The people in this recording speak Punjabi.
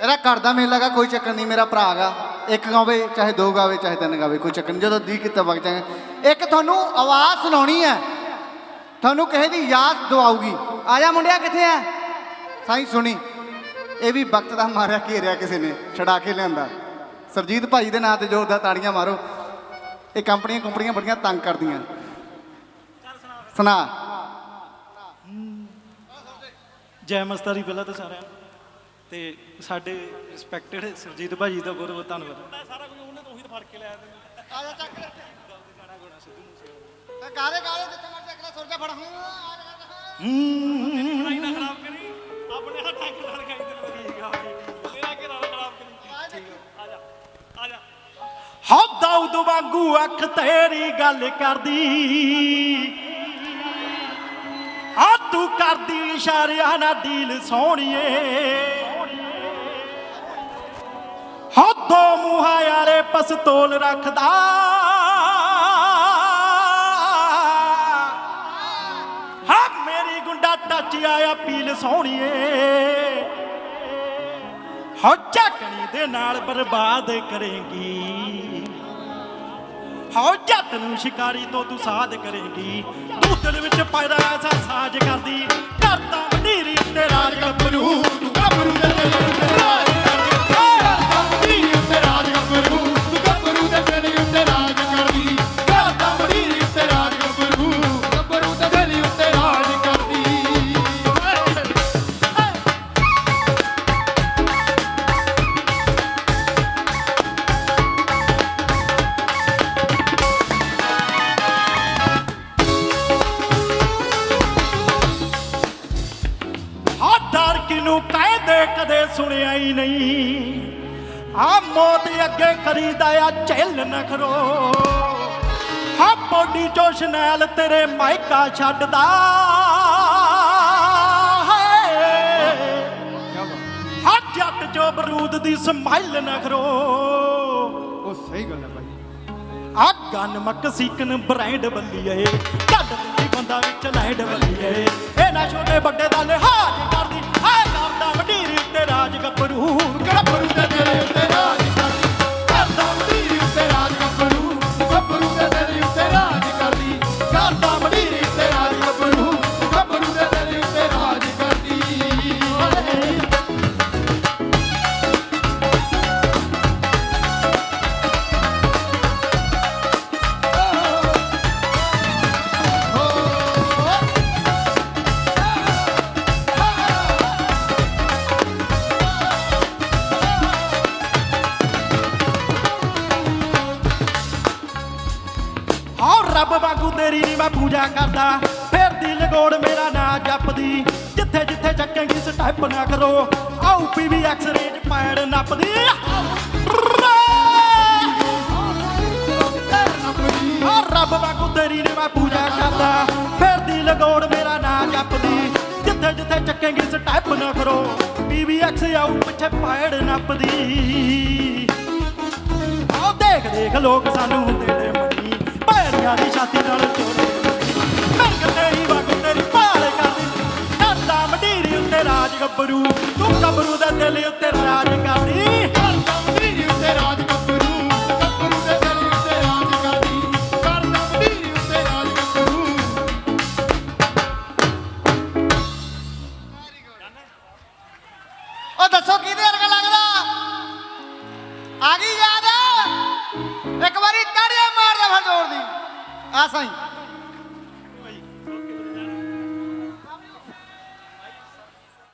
ਇਹਦਾ ਘਰ ਦਾ ਮੇਲਾ ਗਾ, ਕੋਈ ਚੱਕਰ ਨਹੀਂ, ਮੇਰਾ ਭਰਾ ਗਾ। ਇੱਕ ਗਾਵੇ, ਚਾਹੇ ਦੋ ਗਾਵੇ, ਚਾਹੇ ਤਿੰਨ ਗਾਵੇ, ਕੋਈ ਚੱਕਰ ਨਹੀਂ। ਜਦੋਂ ਦੀ ਕੀਤਾ ਵਗ ਜਾਗੇ ਇੱਕ ਤੁਹਾਨੂੰ ਆਵਾਜ਼ ਸੁਣਾਉਣੀ ਹੈ। ਤੁਹਾਨੂੰ ਕਿਸੇ ਦੀ ਯਾਦ ਦਵਾਉਗੀ ਆ ਜਾ ਮੁੰਡਿਆ, ਕਿੱਥੇ ਆ ਸਾਈ ਸੁਣੀ। ਇਹ ਵੀ ਵਕਤ ਦਾ ਮਾਰਿਆ ਘੇਰਿਆ ਕਿਸੇ ਨੇ, ਛਡਾ ਕੇ ਲਿਆਂਦਾ। ਸਰਜੀਤ ਭਾਈ ਦੇ ਨਾਂ ਤੇ ਜ਼ੋਰਦਾਰ ਤਾੜੀਆਂ ਮਾਰੋ। ਇਹ ਕੰਪਨੀਆਂ ਕੰਪਨੀਆਂ ਬੜੀਆਂ ਤੰਗ ਕਰਦੀਆਂ। ਸੁਣਾ। ਜੈ ਮਸਤਾਰੀ ਪਹਿਲਾਂ ਤਾਂ ਸਾਰਿਆਂ ਨੂੰ। ਤੇ ਸਾਡੇ ਰਿਸਪੈਕਟਡ ਸਰਜੀਤ ਭਾਜੀ ਦਾ ਬਹੁਤ ਬਹੁਤ ਧੰਨਵਾਦ। ਮੈਂ ਸਾਰਾ ਕੁਝ ਉਹਨੇ ਤੋਂ ਉਹੀ ਤਾਂ ਫੜ ਕੇ ਲਿਆ ਆ ਜਾ ਚੱਕ ਤੇ ਕਾਰੇ ਕਾਰੇ ਜਿੱਥੇ ਮਰ ਚੱਕ ਲੈ ਸੁਰਜਾ ਫੜ। ਹੂੰ ਆ ਜਾ, ਆ ਲੜਾਈ ਨਾ ਖਰਾਬ ਕਰੀ ਆਪਣੇ ਨਾਲ ਟੈਂਕ ਨਾਲ ਖਾਈ ਤੇ ਠੀਕ ਆ ਮੇਰਾ ਘਰ ਨਾਲ ਖਰਾਬ ਕਰੀ। ਜਾ। ਆ। ਜਾ ਆ ਜਾ। ਹੋ ਦਾਊਦ ਵਾਂਗੂ ਅੱਖ ਤੇਰੀ ਗੱਲ ਕਰਦੀ। ਆ ਤੂੰ ਕਰਦੀ ਇਸ਼ਾਰਿਆਂ ਨਾਲ ਡੀਲ ਸੋਹਣੀਏ। ਦੋ ਮੂੰਹਾਂ ਯਾਰੇ ਪਸਤੋਲ ਰੱਖਦਾ। ਹਾਂ, ਮੇਰੀ ਗੁੰਡਾ ਟੱਚ ਆਇਆ ਪੀਲ ਸੋਹਣੀਏ। ਹੋ ਝਕਣੀ ਦੇ ਨਾਲ ਬਰਬਾਦ ਕਰੇਗੀ। ਹੋ ਜੱਟ ਨੂੰ ਸ਼ਿਕਾਰੀ ਤੋਂ ਤੂੰ ਸਾਧ ਕਰੇਗੀ। ਤੂੰ ਦਿਲ ਵਿੱਚ ਪੈਦਾ ਐਸਾ ਸਾਜ ਕਰਦੀ, ਕਰਦਾ ਕਿਨੂੰ ਕਾਇਦੇ ਕਦੇ ਸੁਣਿਆ ਹੀ ਨਹੀਂ। ਆ ਮੌਤ ਅੱਗੇ ਕਰੀਦਾ ਆ ਝੱਲ ਨਾ ਖਰੋ ਹਾਂ ਬੋਡੀ ਚੋਂ ਸ਼ਨੈਲ ਤੇਰੇ ਮਾਇਕਾ ਛੱਡਦਾ। ਹੈ ਹਾਂ ਜੱਟ ਜੋ ਬਰੂਦ ਦੀ ਸਮਾਈਲ ਨਾ ਖਰੋ ਉਹ ਸਹੀ ਗੱਲ ਹੈ ਭਾਈ। ਆ ਗਨ ਮੱਕ ਸੀਕਨ ਬ੍ਰਾਂਡ ਬੱਲੀਏ। ਕੱਢ ਦੀ ਬੰਦਾ ਵਿੱਚ ਲੈਂਡ ਬੱਲੀਏ। ਇਹ ਨਾ ਛੋਟੇ ਵੱਡੇ ਦਾ ਲਿਹਾਜ਼ ਕਰਦੀ ਆ ਕਰਦਾ ਵਡੀਰੀ ਰਾਜ ਗੱਭਰੂ ਤੇਰੀ ਨੀ ਮੈਂ ਪੂਜਾ ਕਰਦਾ। ਫੇਰ ਦੀ ਲਗੋੜ ਮੇਰਾ ਨਾਂ ਜਪਦੀ। ਜਿੱਥੇ ਜਿੱਥੇ ਚੱਕੇਗੀ ਸਟੈਪ ਨਾ ਕਰੋ। ਆਉ ਪੀਵੀ ਐਕਸ-ਰੇ ਪੈੜ ਨੱਪਦੀ। ਰੱਬ ਵਾਂਗੂ ਤੇਰੀ ਨੀ ਮੈਂ ਪੂਜਾ ਕਰਦਾ। ਫੇਰ ਦੀ ਲਗੋੜ ਮੇਰਾ ਨਾਂ ਜਪਦੀ। ਜਿੱਥੇ ਜਿੱਥੇ ਚੱਕੇਗੀ ਸਟੈਪ ਨਾ ਕਰੋ। ਪੀਵੀ ਐਕਸ ਆਉ ਪਿੱਛੇ ਪੈੜ ਨੱਪਦੀ। ਆਹ ਦੇਖ ਦੇਖ ਲੋਕ ਸਾਨੂੰ ਹੁੰਦੇ ਨੇ ਮਨੀ ਦੀ ਛਾਤੀ ਨਾਲ ਚੋਰੇ। ਮੈਂ ਕਿਤੇ ਹੀ ਤੇਰੀ ਭਾਲ ਕਰਦੀ। ਕਰਦਾ ਮਡੀਰੀ ਉੱਤੇ ਰਾਜ ਗੱਭਰੂ। ਤੂੰ ਗੱਭਰੂ ਦੇ ਦਿਲ ਉੱਤੇ ਰਾਜ ਕਰਦੀ। ਕਰਦਾ ਮਡੀਰੀ ਉੱਤੇ ਰਾਜ ਗੱਭਰੂ। ਗੱਭਰੂ ਦੇ ਦਿਲ ਉੱਤੇ ਰਾਜ ਕਰਦੀ। ਕਰਦਾ ਮਡੀਰੀ ਉੱਤੇ ਰਾਜ ਗੱਭਰੂ। ਉਹ ਦੱਸੋ ਕਿਹਦੇ ਵਰਗਾ ਲੱਗਦਾ? ਆ ਗਈ ਯਾਦ ਇੱਕ ਵਾਰੀ